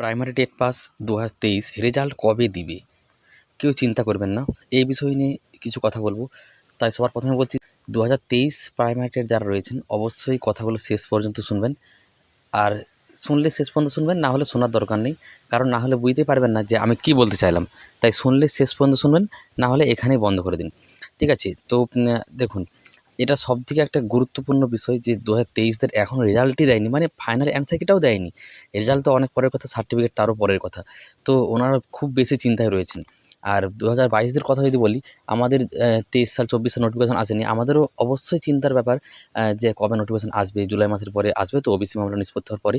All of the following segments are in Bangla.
প্রাইমারি টেট পাস দু হাজার তেইশ রেজাল্ট কবে দিবে? কেউ চিন্তা করবেন না। এই বিষয় নিয়ে কিছু কথা বলব। তাই সবার প্রথমে বলছি দু হাজার তেইশ প্রাইমারি টেট যারা রয়েছেন, অবশ্যই কথাগুলো শেষ পর্যন্ত শুনবেন। আর শুনলে শেষ পর্যন্ত শুনবেন, না হলে শোনার দরকার নেই। কারণ না হলে বুঝতেই পারবেন না যে আমি কী বলতে চাইলাম। তাই শুনলে শেষ পর্যন্ত শুনবেন, না হলে এখানেই বন্ধ করে দিন। ঠিক আছে? তো দেখুন এটা সব থেকে একটা গুরুত্বপূর্ণ বিষয় যে দু হাজার তেইশদের এখনও রেজাল্টই দেয়নি মানে ফাইনাল অ্যান্সার কিটাও দেয়নি। রেজাল্ট তো অনেক পরের কথা সার্টিফিকেট তারও পরের কথা। তো ওনারা খুব বেশি চিন্তায় রয়েছেন। আর দু হাজার বাইশদের কথা যদি বলি, আমাদের তেইশ সাল, চব্বিশ সাল নোটিফিকেশন আসেনি। আমাদেরও অবশ্যই চিন্তার ব্যাপার যে কবে নোটিফিকেশন আসবে, জুলাই মাসের পরে আসবে, তো ওবিসি মামলা নিষ্পত্তি হওয়ার পরে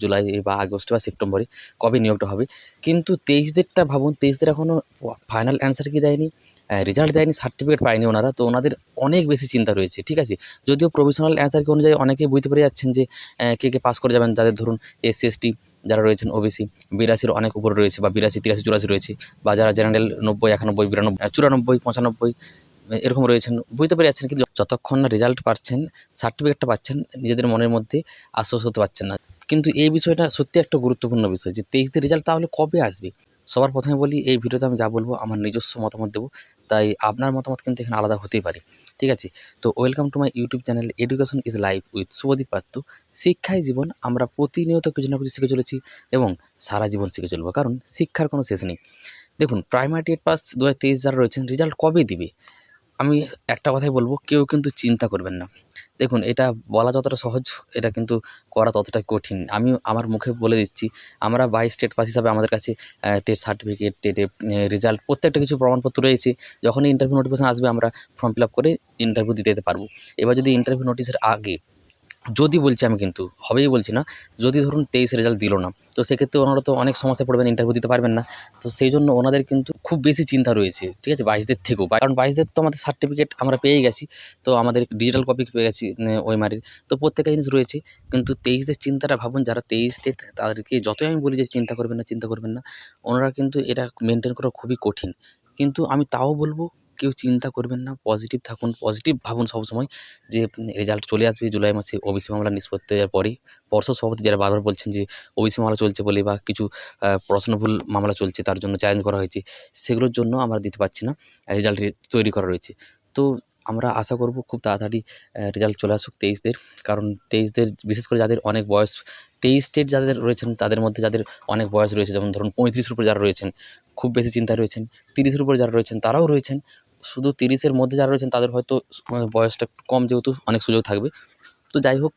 জুলাই বা আগস্ট বা সেপ্টেম্বরে কবে নিয়োগটা হবে। কিন্তু তেইশদেরটা ভাবুন, তেইশদের এখনও ফাইনাল অ্যান্সার কি দেয়নি? রেজাল্ট দেয়নি সার্টিফিকেট পায়নি ওনারা, তো ওনাদের অনেক বেশি চিন্তা রয়েছে, ঠিক আছে? যদিও প্রফেশনাল অ্যান্সার কি অনুযায়ী অনেকেই বুঝতে পেরে যাচ্ছেন যে কে কে পাস করে যাবেন, যাদের ধরুন এসসি এসটি যারা রয়েছেন ওবিসি বিরাশির অনেক উপরে রয়েছে বা বিরাশি, তিরাশি, চুরাশি রয়েছে, বা যারা জেনারেল নব্বই, একানব্বই, বিরানব্বই চুরানব্বই, পঁচানব্বই এরকম রয়েছেন, বুঝতে পেরে যাচ্ছেন কিন্তু যতক্ষণ না রেজাল্ট পাচ্ছেন সার্টিফিকেটটা পাচ্ছেন, নিজেদের মনের মধ্যে আশ্বস্ত হতে পারছেন না। কিন্তু এই বিষয়টা সত্যি একটা গুরুত্বপূর্ণ বিষয় যে তেইশদের রেজাল্ট তাহলে কবে আসবে? সবার প্রথমে বলি, এই ভিডিওতে আমি যা বলব আমার নিজস্ব মতামত দেবো, তাই আপনার মতামত কিন্তু এখানে আলাদা হতেই পারে, ঠিক আছে? তো welcome to my YouTube channel education is life with Shubhadeep Patra শিক্ষাই জীবন আমরা প্রতিনিয়ত কিছু না কিছু শিখে চলেছি এবং সারা জীবন শিখে চলবো, কারণ শিক্ষার কোনো শেষ নেই। দেখুন প্রাইমারি টেট পাস দু হাজার তেইশ যারা রয়েছেন রেজাল্ট কবে দিবে? আমি একটা কথাই বলব, কেউ কিন্তু চিন্তা করবেন না। দেখুন, এটা বলা যতটা সহজ, এটা কিন্তু করা ততটা কঠিন। আমি আমার মুখে বলে দিচ্ছি, আমরা বাই স্টেট পাস হিসাবে আমাদের কাছে টেট সার্টিফিকেট টেটে রেজাল্ট প্রত্যেকটা কিছু প্রমাণপত্র রয়েছে। যখনই ইন্টারভিউ নোটিফিকেশন আসবে, আমরা ফর্ম ফিল আপ করে ইন্টারভিউ দিতে পারব। এবার যদি ইন্টারভিউ নোটিশের আগে যদি বলছি আমি কিন্তু, হবেই বলছি না, যদি ধরুন তেইশ রেজাল্ট দিল না, তো সেক্ষেত্রে ওনারা তো অনেক সমস্যায় পড়বেন ইন্টারভিউ দিতে পারবেন না, তো সেই জন্য ওনাদের কিন্তু খুব বেশি চিন্তা রয়েছে, ঠিক আছে, বাইশদের থেকেও, কারণ বাইশদের তো আমাদের সার্টিফিকেট আমরা পেয়ে গেছি, তো আমাদের ডিজিটাল কপি পেয়ে গেছি ওই মারির তো প্রত্যেকটা জিনিস রয়েছে, কিন্তু তেইশদের চিন্তাটা ভাবুন, যারা তেইশ স্টেট তাদেরকে যতই আমি বলি যে চিন্তা করবেন না, চিন্তা করবেন না, ওনারা কিন্তু এটা মেনটেন করা খুবই কঠিন, কিন্তু আমি তাও বলব কেউ চিন্তা করবেন না পজিটিভ থাকুন পজিটিভ ভাবুন সবসময় যে রেজাল্ট চলে আসবে জুলাই মাসে ওবিসি মামলা নিষ্পত্তি হওয়ার পরেই। পর্ষদ সভাপতি যারা বারবার বলছেন যে ওবিসি মামলা চলছে বলে বা কিছু প্রশ্নভুল মামলা চলছে তার জন্য চ্যালেঞ্জ করা হয়েছে, সেগুলোর জন্য আমরা দিতে পারছি না রেজাল্ট তৈরি করা রয়েছে। তো আমরা আশা করব খুব তাড়াতাড়ি রেজাল্ট চলে আসুক তেইশদের, কারণ তেইশদের, বিশেষ করে যাদের অনেক বয়স, তেইশ স্টেট যাদের রয়েছেন, তাদের মধ্যে যাদের অনেক বয়স রয়েছে, যেমন ধরুন পঁয়ত্রিশের উপরে যারা রয়েছেন, খুব বেশি চিন্তায় রয়েছেন, তিরিশের উপরে যারা রয়েছেন, তারাও রয়েছেন। শুধু তিরিশের মধ্যে যারা রয়েছেন, তাদের হয়তো বয়সটা একটু কম যেহেতু অনেক সুযোগ থাকবে। তো যাই হোক,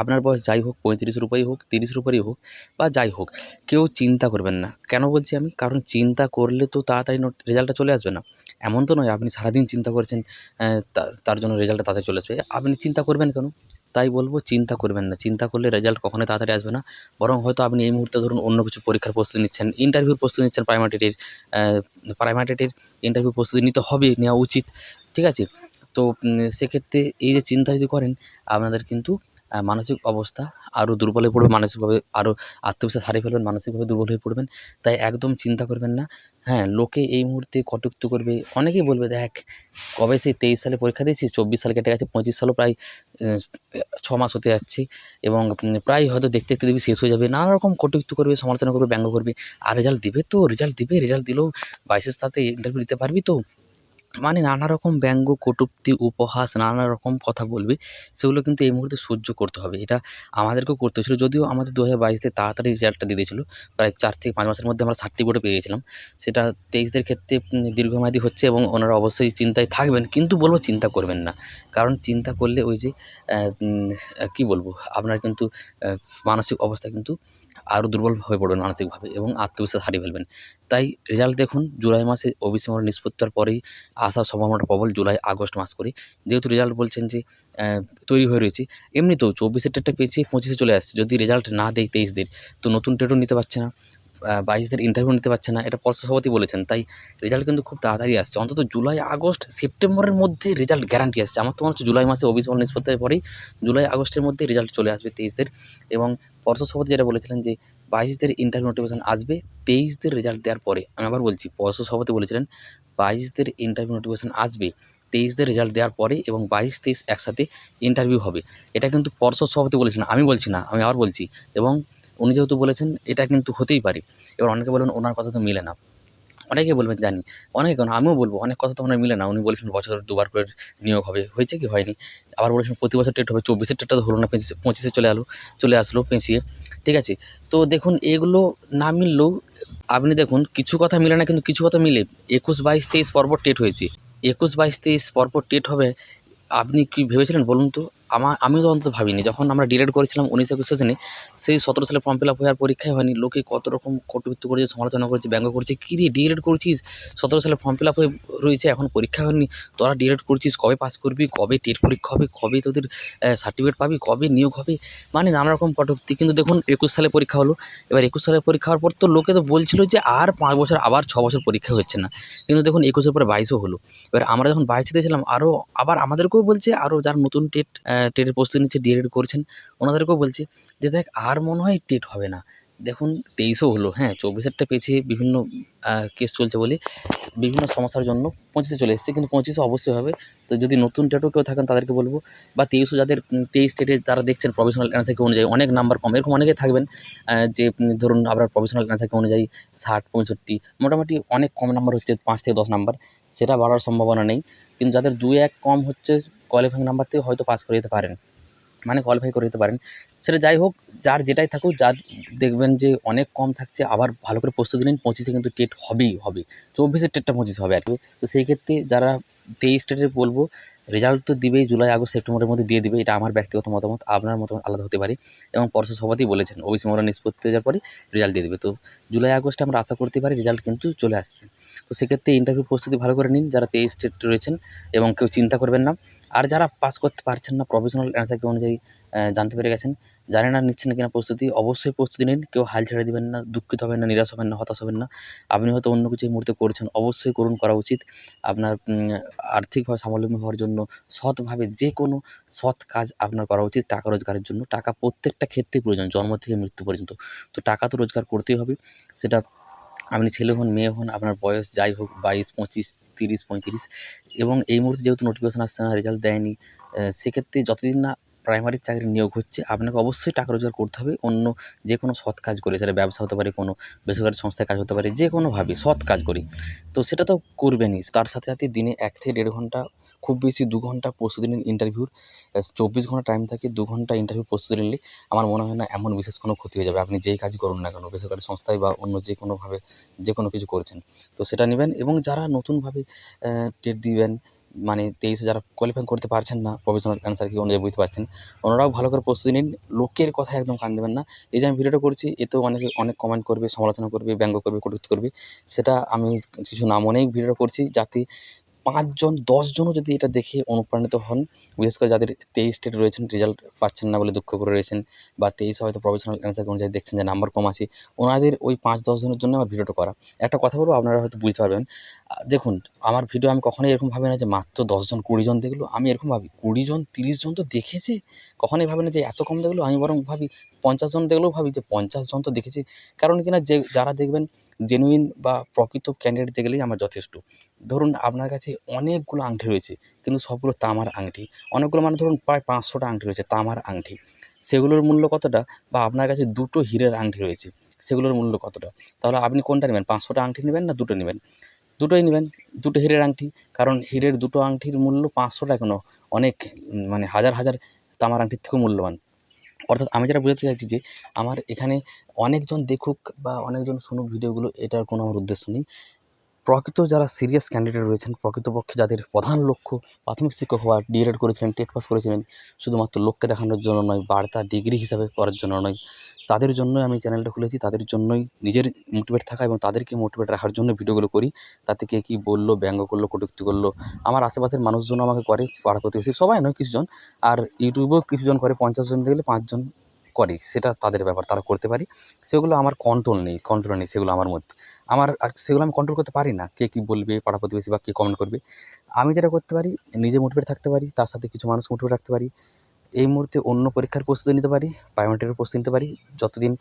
আপনার বয়স যাই হোক, পঁয়ত্রিশের উপরেই হোক, তিরিশের উপরেই হোক, বা যাই হোক, কেউ চিন্তা করবেন না। কেন বলছি আমি? কারণ চিন্তা করলে তো তাড়াতাড়ি নোট রেজাল্টটা চলে আসবে না। এমন তো নয়, আপনি সারাদিন চিন্তা করছেন তার জন্য রেজাল্টটা তাড়াতাড়ি চলে আসবে। আপনি চিন্তা করবেন কেন? তাই বলব চিন্তা করবেন না। চিন্তা করলে রেজাল্ট কখনোই তাড়াতাড়ি আসবে না। বরং হয়তো আপনি এই মুহূর্তে ধরুন অন্য কিছু পরীক্ষার প্রস্তুতি নিচ্ছেন ইন্টারভিউর প্রস্তুতি নিচ্ছেন প্রাইমারিটির প্রাইমারিটির ইন্টারভিউ প্রস্তুতি নিতে হবে, নেওয়া উচিত। ঠিক আছে? তো সেক্ষেত্রে এই যে চিন্তা যদি করেন, আপনাদের কিন্তু মানসিক অবস্থা আরও দুর্বল হয়ে পড়বে, মানসিকভাবে আরও আত্মবিশ্বাস হারিয়ে ফেলবেন, মানসিকভাবে দুর্বল হয়ে পড়বেন। তাই একদম চিন্তা করবেন না। হ্যাঁ লোকে এই মুহূর্তে কটুক্তি করবে। অনেকেই বলবে, দেখ, কবে সেই তেইশ সালে পরীক্ষা দিয়েছি চব্বিশ সাল কেটে গেছে, পঁচিশ সালও প্রায় ছ মাস হতে যাচ্ছে। এবং প্রায় হয়তো দেখতে দেখতে দেখবি শেষ হয়ে যাবে। নানা রকম কটুক্তি করবে, সমালোচনা করবে, ব্যঙ্গ করবে। আর রেজাল্ট দিবে তো রেজাল্ট দিবে রেজাল্ট দিলেও বাইশের সাথে ইন্টারভিউ দিতে পারবি তো। মানে নানা রকম ব্যঙ্গ, কটূক্তি, উপহাস নানা রকম কথা বলবে, সেগুলো কিন্তু এই মুহূর্তে সহ্য করতে হবে। এটা আমাদেরকেও করতে হয়েছিল। যদিও আমাদের দু হাজার বাইশে তাড়াতাড়ি রেজাল্টটা দিয়ে দিয়েছিলো প্রায় চার থেকে পাঁচ মাসের মধ্যে আমরা সার্টিফিকেটও পেয়ে গেছিলাম। সেটা তেইশদের ক্ষেত্রে দীর্ঘমেয়াদী হচ্ছে এবং ওনারা অবশ্যই চিন্তায় থাকবেন। কিন্তু বলব চিন্তা করবেন না। কারণ চিন্তা করলে ওই যে কী বলব? আপনার কিন্তু মানসিক অবস্থা কিন্তু আরও দুর্বল হয়ে পড়বেন মানসিকভাবে এবং আত্মবিশ্বাস হারিয়ে ফেলবেন। তাই রেজাল্ট দেখুন, জুলাই মাসে ওবিসি মামলা নিষ্পত্তির পরেই আসার সম্ভাবনাটা প্রবল জুলাই, আগস্ট মাস করে। যেহেতু রেজাল্ট বলছেন যে তৈরি হয়ে রয়েছে, এমনিতেও চব্বিশের টেটটা পেয়েছি, পঁচিশে চলে আসছে। যদি রেজাল্ট না দেয় দিন, তো নতুন টেটও নিতে পারছে না। বাইশদের ইন্টারভিউ নিতে পারছে না, এটা পর্ষদ সভাপতি বলেছেন, তাই রেজাল্ট কিন্তু খুব তাড়াতাড়ি আসছে। অন্তত জুলাই, আগস্ট, সেপ্টেম্বরের মধ্যে রেজাল্ট গ্যারান্টি আসছে। আমার তো মনে হচ্ছে জুলাই মাসে মামলা নিষ্পত্তির পরেই জুলাই, আগস্টের মধ্যে রেজাল্ট চলে আসবে তেইশদের। এবং পর্ষদ সভাপতি যেটা বলেছিলেন যে, বাইশদের ইন্টারভিউ নোটিফিকেশন আসবে তেইশদের রেজাল্ট দেওয়ার পরে। আমি আবার বলছি পর্ষদ সভাপতি বলেছিলেন, বাইশদের ইন্টারভিউ নোটিফিকেশন আসবে তেইশদের রেজাল্ট দেওয়ার পরে এবং বাইশ, তেইশ একসাথে ইন্টারভিউ হবে। এটা কিন্তু পর্ষদ সভাপতি বলেছেন, আমি বলছি না, আমি আবার বলছি। এবং উনি যেহেতু বলেছেন, এটা কিন্তু হতেই পারে। এবার অনেকে বলবেন, ওনার কথা তো মিলে না। অনেকে বলবেন, জানি। অনেকে কেন আমিও বলব, অনেক কথা তো ওনার মিলে না। উনি বলেছেন, বছরে দুবার করে নিয়োগ হবে। হয়েছে কি হয়নি? আবার বলেছেন, প্রতি বছর টেট হবে। চব্বিশের টেটটা হলো না, পঁচিশে পঁচিশে চলে এলো চলে আসলো পেঁচিয়ে। ঠিক আছে? তো দেখুন, এগুলো না মিললেও আপনি দেখুন, কিছু কথা মিলে না, কিন্তু কিছু কথা মিলে। একুশ, বাইশ, তেইশ পরপর টেট হয়েছে। একুশ, বাইশ, তেইশ পরপর টেট হবে। আপনি কি ভেবেছিলেন বলুন তো? আমা আমি তো অন্তত ভাবিনি। যখন আমরা ডিলেট করেছিলাম উনিশ একুশ সেশনে সেই সতেরো সালে ফর্ম ফিল আপ হয়ে আর পরীক্ষায় হয়নি। লোকে কত রকম কটুবিত্ত করেছে, সমালোচনা করেছে, ব্যঙ্গ করছে, কী রে ডিএলএড করছিস? সতেরো সালে ফর্ম ফিল আপ হয়ে রয়েছে, এখন পরীক্ষা হয়নি। তোরা ডিএলএড করছিস, কবে পাস করবি, কবে টেট পরীক্ষা হবে, কবে তোদের সার্টিফিকেট পাবি, কবে নিয়োগ হবে? মানে নানা রকম কটূক্তি। কিন্তু দেখুন, একুশ সালে পরীক্ষা হলো। এবার একুশ সালে পরীক্ষা হওয়ার পর তো লোকে তো বলছিল যে আর পাঁচ বছর, আবার ছ বছর পরীক্ষা হচ্ছে না। কিন্তু দেখুন, একুশের পরে বাইশও হলো। এবার আমরা যখন বাইশে দিয়েছিলাম আরও আবার আমাদেরকেও বলছে আরও যারা নতুন টেট টেটের প্রস্তুতি নিচ্ছে ডিএলএড করছেন। ওনাদেরকেও বলছে যে, দেখ, আর মনে হয় টেট হবে না। দেখুন, তেইশেও হলো হ্যাঁ চব্বিশ চব্বিশেরটা পেছিয়ে বিভিন্ন কেস চলছে বলে বিভিন্ন সমস্যার জন্য পঁচিশে চলে এসেছে। কিন্তু পঁচিশে অবশ্যই হবে। তো যদি নতুন টেটও কেউ থাকেন, তাদেরকে বলব বা তেইশও যাদের তেইশ টেটে তারা দেখছেন প্রফেশনাল অ্যান্সারকে অনুযায়ী, অনেক নাম্বার কম। এরকম অনেকে থাকবেন যে ধরুন আপনার প্রফেশনাল অ্যান্সারকে অনুযায়ী ষাট, পঁয়ষট্টি, মোটামুটি অনেক কম নাম্বার হচ্ছে, পাঁচ থেকে দশ নাম্বার সেটা বাড়ার সম্ভাবনা নেই। কিন্তু যাদের দুই এক কম হচ্ছে কোয়ালিফাইং নাম্বার থেকে হয়তো পাস করে যেতে পারেন। মানে কোয়ালিফাই করে দিতে পারেন। সেটা যাই হোক, যার যেটাই থাকুক, যার দেখবেন যে অনেক কম থাকছে, আবার ভালো করে প্রস্তুতি নিন, পঁচিশে কিন্তু টেট হবেই, হবে। চব্বিশের টেটটা পঁচিশ হবে আর কি। তো সেই ক্ষেত্রে যারা তেইশ টেটের বলব রেজাল্ট তো দিবেই, জুলাই, আগস্ট, সেপ্টেম্বরের মধ্যে দিয়ে দিবে। এটা আমার ব্যক্তিগত মতামত, আপনার মতামত আলাদা হতে পারে। এবং পর্ষদ সভাতেই বলেছেন, ওবিসি মোড়া নিষ্পত্তি হয়ে যাওয়ার পরে রেজাল্ট দিয়ে দেবে। তো জুলাই, আগস্টে আমরা আশা করতে পারি রেজাল্ট কিন্তু চলে আসছে। তো সেক্ষেত্রে ইন্টারভিউ প্রস্তুতি ভালো করে নিন, যারা তেইশ টেট রয়েছেন, এবং কেউ চিন্তা করবেন না। আর যারা পাস করতে পারছেন না প্রফেশনাল অ্যান্সারকে অনুযায়ী জানতে পেরে গেছেন জানেন না, নিচ্ছেন কিনা প্রস্তুতি, অবশ্যই প্রস্তুতি নিন, কেউ হাল ছেড়ে দেবেন না, দুঃখিত হবেন না, নিরাশ হবেন না, হতাশ হবেন না। আপনি হয়তো অন্য কিছু এই মুহূর্তে করছেন, অবশ্যই করুন, করা উচিত। আপনার আর্থিকভাবে স্বাবলম্বী হওয়ার জন্য, সৎভাবে যে কোনো সৎ কাজ আপনার করা উচিত, টাকা রোজগারের জন্য। টাকা প্রত্যেকটা ক্ষেত্রেই প্রয়োজন, জন্ম থেকে মৃত্যু পর্যন্ত। তো টাকা তো রোজগার করতেই হবে, সেটা আপনি ছেলে হন, মেয়ে হন, আপনার বয়স যাই হোক, বাইশ, পঁচিশ, তিরিশ, পঁয়ত্রিশ, এবং এই মুহূর্তে যেহেতু নোটিফিকেশন আসছে না রেজাল্ট দেয়নি সেক্ষেত্রে যতদিন না প্রাইমারি চাকরির নিয়োগ হচ্ছে, আপনাকে অবশ্যই টাকা রোজগার করতে হবে, অন্য যে কোনো সৎ কাজ করে, সেটা ব্যবসা হতে পারে, কোনো বেসরকারি সংস্থায় কাজ হতে পারে যে কোনোভাবে সৎ কাজ করি। তো সেটা তো করবেনই, তার সাথে সাথে দিনে এক থেকে দেড় ঘণ্টা খুব বেশি দু ঘণ্টা প্রস্তুতি নিন ইন্টারভিউর চব্বিশ ঘণ্টা টাইম থাকে, দু ঘণ্টা ইন্টারভিউ প্রস্তুতি নিলে আমার মনে হয় না এমন বিশেষ কোনো ক্ষতি হয়ে যাবে। আপনি যেই কাজ করুন না কেন, বেসরকারি সংস্থায় বা অন্য যে কোনোভাবে যে কোনো কিছু করছেন, তো সেটা নেবেন এবং যারা নতুনভাবে টেট দিবেন মানে তেইশে যারা কোয়ালিফাই করতে পারছেন না প্রফেশনাল অ্যান্সার কি অনুযায়ী বুঝতে পারছেন, ওনারাও ভালো করে প্রস্তুতি নিন, লোকের কথা একদম কান দেবেন না। এই যে আমি ভিডিওটা করছি এতেও অনেকে, অনেক কমেন্ট করবে, সমালোচনা করবে, ব্যঙ্গ করবে, কটূক্তি করবে, সেটা আমি কিছু না মনেই ভিডিওটা করছি যাতে পাঁচজন, দশজনও যদি এটা দেখে অনুপ্রাণিত হন, বিশেষ করে যাদের তেইশ স্টেট রয়েছেন রেজাল্ট পাচ্ছেন না বলে দুঃখ করে রয়েছেন, বা তেইশে হয়তো প্রফেশনাল অ্যান্সার অনুযায়ী দেখছেন যে নাম্বার কম আছে, ওনাদের ওই পাঁচ, দশজনের জন্য আমার ভিডিওটা করা। একটা কথা বলব, আপনারা হয়তো বুঝতে পারবেন। দেখুন, আমার ভিডিও আমি কখনোই এরকম ভাবি না যে মাত্র দশজন কুড়িজন দেখল, আমি এরকম ভাবি কুড়িজন তিরিশজন তো দেখেছে? কখনোই ভাবি না যে এত কম দেখল, আমি বরং ভাবি পঞ্চাশ জন দেখলেও ভাবি যে পঞ্চাশ জন তো দেখেছি। কারণ কিনা যে, যারা দেখবেন জেনুইন বা প্রকৃত ক্যান্ডিডেট দেখলেই আমার যথেষ্ট। ধরুন আপনার কাছে অনেকগুলো আংটি রয়েছে, কিন্তু সবগুলো তামার আংটি। অনেকগুলো মানে ধরুন প্রায় পাঁচশোটা আংটি রয়েছে, তামার আংটি। সেগুলোর মূল্য কতটা? বা আপনার কাছে দুটো হীরের আংটি রয়েছে, সেগুলোর মূল্য কতটা? তাহলে আপনি কোনটা নেবেন? পাঁচশোটা আংটি নেবেন না দুটো নেবেন? দুটোই নেবেন, দুটো হীরের আংটি। কারণ হীরের দুটো আংটির মূল্য পাঁচশো টাকা কেন? অনেক মানে হাজার হাজার তামার আংটির থেকেও মূল্যবান। অর্থাৎ আমি যেটা বোঝাতে চাইছি যে আমার এখানে অনেকজন দেখুক বা অনেকজন শুনুক ভিডিওগুলো, এটার কোনো আমার উদ্দেশ্য নেই। প্রকৃত যারা সিরিয়াস ক্যান্ডিডেট রয়েছেন, প্রকৃতপক্ষে যাদের প্রধান লক্ষ্য প্রাথমিক শিক্ষক হওয়া ডিএড করেছিলেন টেট পাস করেছিলেন, শুধুমাত্র লোককে দেখানোর জন্য নয়, বার্তা ডিগ্রি হিসাবে করার জন্য নয় তাদের জন্যই আমি চ্যানেলটা খুলেছি, তাদের জন্যই নিজের মোটিভেট থাকা এবং তাদেরকে মোটিভেট রাখার জন্য ভিডিওগুলো করি। তাতে কে কী বলল, ব্যঙ্গ করল, কটূক্তি করল, আমার আশেপাশের মানুষজন আমাকে করে, পাড়া প্রতিবেশী সবাই নয় কিছুজন। আর ইউটিউবেও কিছুজন করে, পঞ্চাশ জন দেখলে পাঁচজন করে, সেটা তাদের ব্যাপার, তারা করতে পারি। সেগুলো আমার কন্ট্রোল নেই কন্ট্রোল নেই সেগুলো আমার মধ্যে। আমার আর সেগুলো আমি কন্ট্রোল করতে পারি না, কে কী বলবে, পাড়া প্রতিবেশী বা কে কমেন্ট করবে। আমি যেটা করতে পারি, নিজে মোটিভেট থাকতে পারি, তার সাথে কিছু মানুষ মোটিভেট রাখতে পারি। এই মুহূর্তে অন্য পরীক্ষার প্রস্তুতি নিতে পারি বায়োমেট্রিকের প্রস্তুতি নিতে পারি, যতদিন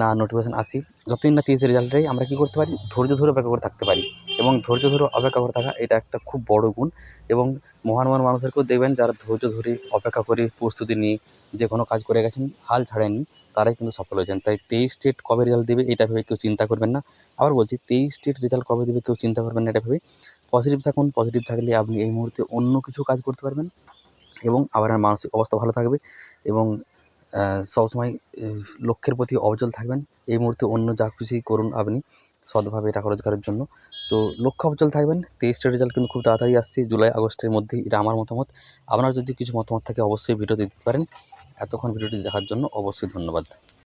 না নোটিফিকেশান আসি, যতদিন না তেইশের রেজাল্টটাই আমরা কী করতে পারি? ধৈর্য ধরে অপেক্ষা করে থাকতে পারি এবং ধৈর্য ধরে অপেক্ষা করে থাকা এটা একটা খুব বড় গুণ এবং মহান মহান মানুষদেরকেও দেখবেন যারা ধৈর্য ধরে অপেক্ষা করে প্রস্তুতি নিয়ে যে কোনো কাজ করে গেছেন, হাল ছাড়েননি, তারাই কিন্তু সফল হয়েছেন। তাই তেইশ স্টেট কবে রেজাল্ট দেবে এটা ভেবে কেউ চিন্তা করবেন না। আবার বলছি, তেইশ স্টেট রেজাল্ট কবে দেবে কেউ চিন্তা করবেন না এটা ভেবে। পজিটিভ থাকুন পজিটিভ থাকলে আপনি এই মুহূর্তে অন্য কিছু কাজ করতে পারবেন। এবং আপনার মানসিক অবস্থা ভালো থাকবে এবং সবসময় লক্ষ্যের প্রতি অবিচল থাকবেন। এই মুহূর্তে অন্য যা খুশি করুন আপনি, সৎভাবে টাকা রোজগারের জন্য। তো লক্ষ্য অবচল থাকবেন। তেইশটা রেজাল্ট কিন্তু খুব তাড়াতাড়ি আসছে জুলাই, আগস্টের মধ্যে, এটা আমার মতামত। আপনার যদি কিছু মতামত থাকে অবশ্যই ভিডিও দিতে পারেন। এতক্ষণ ভিডিওটি দেখার জন্য অবশ্যই ধন্যবাদ।